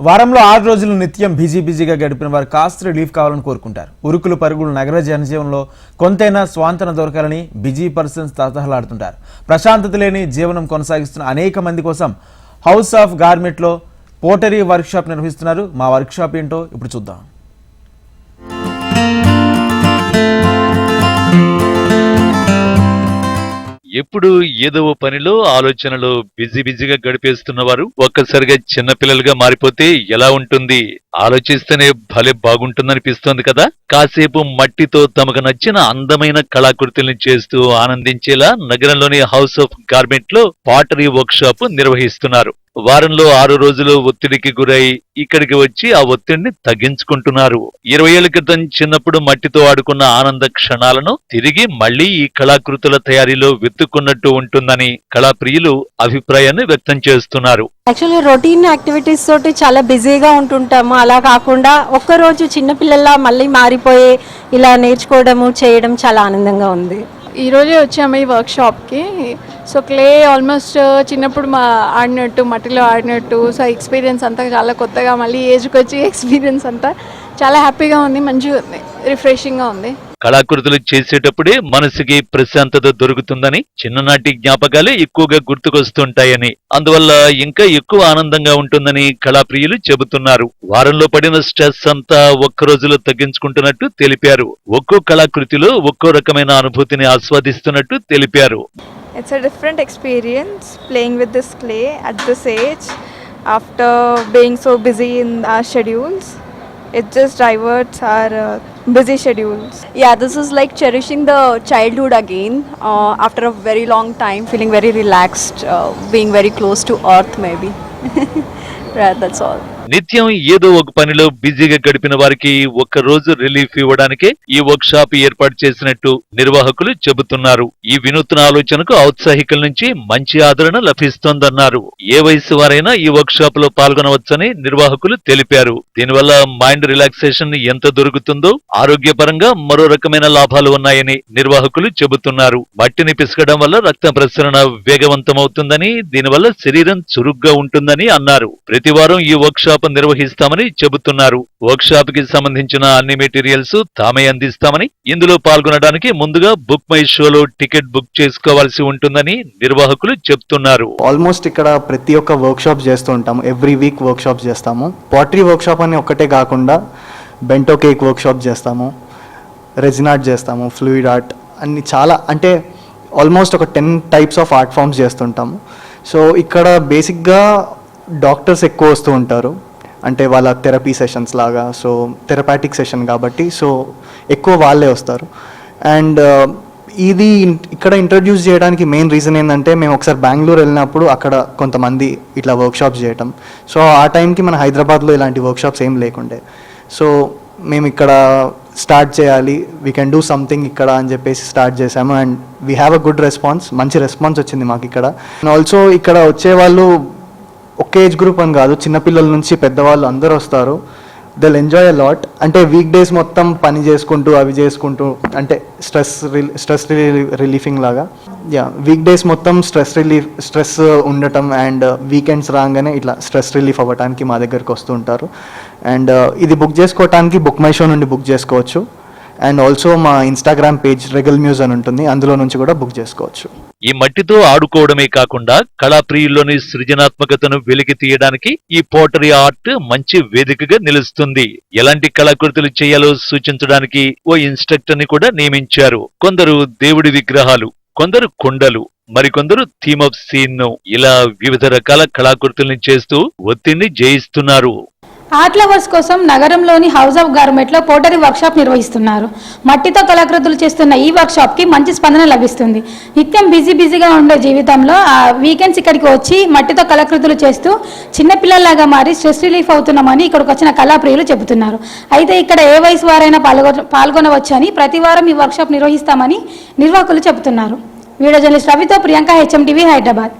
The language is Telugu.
వారంలో ఆరు రోజులు నిత్యం బిజీ బిజీగా గడిపిన వారు కాస్త రిలీఫ్ కావాలని కోరుకుంటారు. ఉరుకులు పరుగులు నగర జనజీవనంలో కొంతైనా స్వాంతన దొరకాలని బిజీ పర్సన్స్ తహతహలాడుతుంటారు. ప్రశాంతత లేని జీవనం కొనసాగిస్తున్న అనేక మంది కోసం హౌస్ ఆఫ్ గార్మెంట్లో పోటరీ వర్క్షాప్ నిర్వహిస్తున్నారు. మా వర్క్షాప్ ఏంటో ఇప్పుడు చూద్దాం. ఎప్పుడు ఏదో పనిలో ఆలోచనలో బిజీ బిజీగా గడిపేస్తున్నవారు ఒక్కసారిగా చిన్నపిల్లలుగా మారిపోతే ఎలా ఉంటుంది? ఆలోచిస్తేనే భలే బాగుంటుందనిపిస్తోంది కదా? కాసేపు మట్టితో తమకు నచ్చిన అందమైన కళాకృతుల్ని చేస్తూ ఆనందించేలా నగరంలోని హౌస్ ఆఫ్ గార్మెంట్లో పాటరీ వర్క్ షాప్ నిర్వహిస్తున్నారు. వారంలో ఆరు రోజులు ఒత్తిడికి గురై ఇక్కడికి వచ్చి ఆ ఒత్తిడిని తగ్గించుకుంటున్నారు. ఇరవై ఏళ్ళ క్రితం చిన్నప్పుడు మట్టితో ఆడుకున్న ఆనంద క్షణాలను తిరిగి మళ్ళీ ఈ కళాకృతుల తయారీలో వెతుక్కున్నట్టు ఉంటుందని కళాప్రియులు అభిప్రాయాన్ని వ్యక్తం చేస్తున్నారు. యాక్చువల్లీ రొటీన్ యాక్టివిటీస్ తోటి చాలా బిజీగా ఉంటుంటాము. అలా కాకుండా ఒక్కరోజు చిన్నపిల్లల్లా మళ్ళీ మారిపోయి ఇలా నేర్చుకోవడము చేయడం చాలా ఆనందంగా ఉంది. ఈరోజే వచ్చాము ఈ వర్క్షాప్కి సో క్లే ఆల్మోస్ట్ uh, చిన్నప్పుడు మా ఆడినట్టు మట్టిలో ఆడినట్టు సో ఎక్స్పీరియన్స్ అంతా చాలా కొత్తగా మళ్ళీ ఏజ్కి వచ్చి ఎక్స్పీరియన్స్ అంతా చాలా హ్యాపీగా ఉంది మంచిగా ఉంది రిఫ్రెషింగ్గా ఉంది. కళాకృతులు చేసేటప్పుడే మనసుకి ప్రశాంతత దొరుకుతుందని చిన్ననాటి జ్ఞాపకాలే ఎక్కువగా గుర్తుకొస్తుంటాయని. అందువల్ల ఇంకా ఎక్కువ ఆనందంగా ఉంటుందని కళాప్రియులు చెబుతున్నారు. వారంలో పడిన స్ట్రెస్ అంతా ఒక్క రోజులో తగ్గించుకుంటున్నట్టు తెలిపారు. ఒక్కో కళాకృతిలో ఒక్కో రకమైన అనుభూతిని ఆస్వాదిస్తున్నట్టు తెలిపారు. It's a different experience playing with this clay at this age after being so busy in our schedules. It just diverts our uh, busy schedules. Yeah, this is like cherishing the childhood again uh, after a very long time, feeling very relaxed, uh, being very close to earth, maybe. yeah, that's all. నిత్యం ఏదో ఒక పనిలో బిజీగా గడిపిన వారికి ఒక్క రోజు రిలీఫ్ ఇవ్వడానికే ఈ వర్క్ షాప్ ఏర్పాటు చేసినట్టు నిర్వాహకులు చెబుతున్నారు. ఈ వినూత్న ఆలోచనకు ఔత్సాహికుల నుంచి మంచి ఆదరణ లభిస్తోందన్నారు. ఏ వయసు వారైనా ఈ వర్క్ షాప్లో పాల్గొనవచ్చని నిర్వాహకులు తెలిపారు. దీనివల్ల మైండ్ రిలాక్సేషన్ ఎంత దొరుకుతుందో ఆరోగ్యపరంగా మరో రకమైన లాభాలు ఉన్నాయని నిర్వాహకులు చెబుతున్నారు. మట్టిని పిసకడం వల్ల రక్త ప్రసరణ వేగవంతమవుతుందని దీనివల్ల శరీరం చురుగ్గా ఉంటుందని అన్నారు. ప్రతి వారం ఈ వర్క్ వర్క్షాప్ నిర్వహిస్తామని చెబుతున్నారు. వర్క్షాప్కి సంబంధించిన అన్ని మెటీరియల్స్ తామే అందిస్తామని ఇందులో పాల్గొనడానికి ముందుగా బుక్ మై షోలో టికెట్ బుక్ చేసుకోవాల్సి ఉంటుందని నిర్వాహకులు చెబుతున్నారు ఆల్మోస్ట్ ఇక్కడ ప్రతి ఒక్క వర్క్ షాప్ చేస్తూ ఉంటాము. ఎవ్రీ వీక్ వర్క్షాప్ చేస్తాము. పాటరీ వర్క్ షాప్ అని ఒక్కటే కాకుండా బెంటో కేక్ వర్క్ షాప్ చేస్తాము రెజినాట్ చేస్తాము ఫ్లూయిడ్ ఆర్ట్ అన్ని చాలా అంటే ఆల్మోస్ట్ ఒక ten types of art forms చేస్తుంటాము. సో ఇక్కడ బేసిక్గా డాక్టర్స్ ఎక్కువ వస్తూ ఉంటారు. అంటే వాళ్ళ థెరపీ సెషన్స్ లాగా సో థెరపాటిక్ సెషన్ కాబట్టి సో ఎక్కువ వాళ్ళే వస్తారు. అండ్ uh, ఇది ఇక్కడ ఇంట్రడ్యూస్ చేయడానికి మెయిన్ రీజన్ ఏంటంటే మేము ఒకసారి బెంగళూరు వెళ్ళినప్పుడు అక్కడ కొంతమంది ఇట్లా వర్క్షాప్స్ చేయటం. సో ఆ టైంకి మన హైదరాబాద్లో ఇలాంటి వర్క్షాప్స్ ఏం లేకుండే. సో మేము ఇక్కడ స్టార్ట్ చేయాలి వీ కెన్ డూ సంథింగ్ ఇక్కడ అని చెప్పేసి స్టార్ట్ చేసాము and we have a good response మంచి రెస్పాన్స్ వచ్చింది మాకు ఇక్కడ. ఆల్సో ఇక్కడ వచ్చే వాళ్ళు ఒక ఏజ్ గ్రూప్ అని కాదు చిన్నపిల్లల నుంచి పెద్దవాళ్ళు అందరూ వస్తారు. దెల్ ఎంజాయ్ అ లాట్ అంటే వీక్ డేస్ మొత్తం పని చేసుకుంటూ అవి చేసుకుంటూ అంటే స్ట్రెస్ స్ట్రెస్ రిలీఫింగ్ లాగా. యా వీక్ డేస్ మొత్తం స్ట్రెస్ రిలీఫ్ స్ట్రెస్ ఉండటం అండ్ వీకెండ్స్ రాగానే ఇట్లా స్ట్రెస్ రిలీఫ్ అవ్వడానికి మా దగ్గరికి వస్తూ ఉంటారు. అండ్ uh, ఇది బుక్ చేసుకోవటానికి బుక్ మై షో నుండి బుక్ చేసుకోవచ్చు. అండ్ ఆల్సో మా ఇన్స్టాగ్రామ్ పేజ్ రెగల్ మ్యూజ్ అని ఉంటుంది. అందులో నుంచి కూడా బుక్ చేసుకోవచ్చు. ఈ మట్టితో ఆడుకోవడమే కాకుండా కళాప్రియుల్లోని సృజనాత్మకతను వెలికి తీయడానికి ఈ పోటరీ ఆర్ట్ మంచి వేదికగా నిలుస్తుంది. ఎలాంటి కళాకృతులు చేయాలో సూచించడానికి ఓ ఇన్స్ట్రక్టర్ని కూడా నియమించారు. కొందరు దేవుడి విగ్రహాలు కొందరు కొండలు మరికొందరు థీమ్ ఆఫ్ సీన్ను ఇలా వివిధ రకాల కళాకృతుల్ని చేస్తూ ఒత్తిడిని జయిస్తున్నారు. ఆర్ట్ లవర్స్ కోసం నగరంలోని హౌస్ ఆఫ్ గార్మెంట్లో పోటరీ వర్క్షాప్ నిర్వహిస్తున్నారు. మట్టితో కళాకృతులు చేస్తున్న ఈ వర్క్షాప్కి మంచి స్పందన లభిస్తుంది. నిత్యం బిజీ బిజీగా ఉండే జీవితంలో ఆ వీకెండ్స్ ఇక్కడికి వచ్చి మట్టితో కళాకృతులు చేస్తూ చిన్నపిల్లల్లాగా మారి స్ట్రెస్ రిలీఫ్ అవుతున్నామని ఇక్కడికి వచ్చిన కళాప్రియులు చెబుతున్నారు. అయితే ఇక్కడ ఏ వయసు వారైనా పాల్గొ పాల్గొనవచ్చని ప్రతి వారం ఈ వర్క్షాప్ నిర్వహిస్తామని నిర్వాహకులు చెబుతున్నారు. వీడియో జర్నలిస్ట్ రవితో ప్రియాంక హెచ్ఎం టీవీ హైదరాబాద్.